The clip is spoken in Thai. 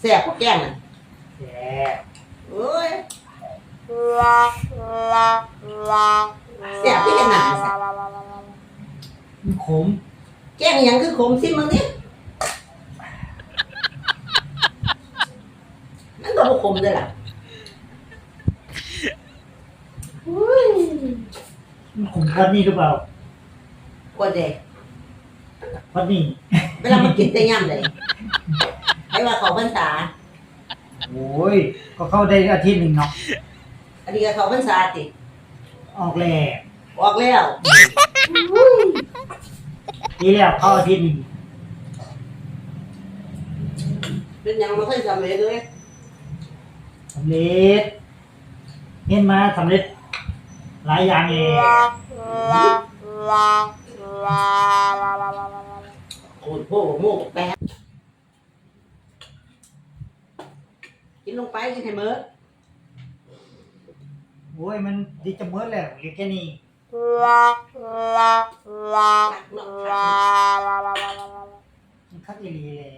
แสบพวกแกงน่ะแสบโอ้ยแสบที่จหนาสักมัขม แกงยังคือขมสิมึงนี่นั่นก็บ่ขมเลยล่ะ อุ้ยมันขมพัดนี่หรือเปล่ากดเด้พัดนี่เวลามันกินแต่ย่ำเลยให้ว่าเขาพรรษาโอ้ยก็เข้าได้อาทิตย์หนึ่งเนาะอันนี้ก็เขาพรรษาติออกแล้วออกแล้วทีแล้วเข้าอาทิตย์หนึ่งเป็นหยังไม่เคยสำเร็จเลยสำเร็จเห็นมาสำเร็จ หลายอย่างเองโอ้โหโม่แปะกินลงไปกินให้เมื่อโอ้ยมันดีจะเมื่อแล้วเหลือแค่นี้ตักเนาะตักมันคักอีหลีเลย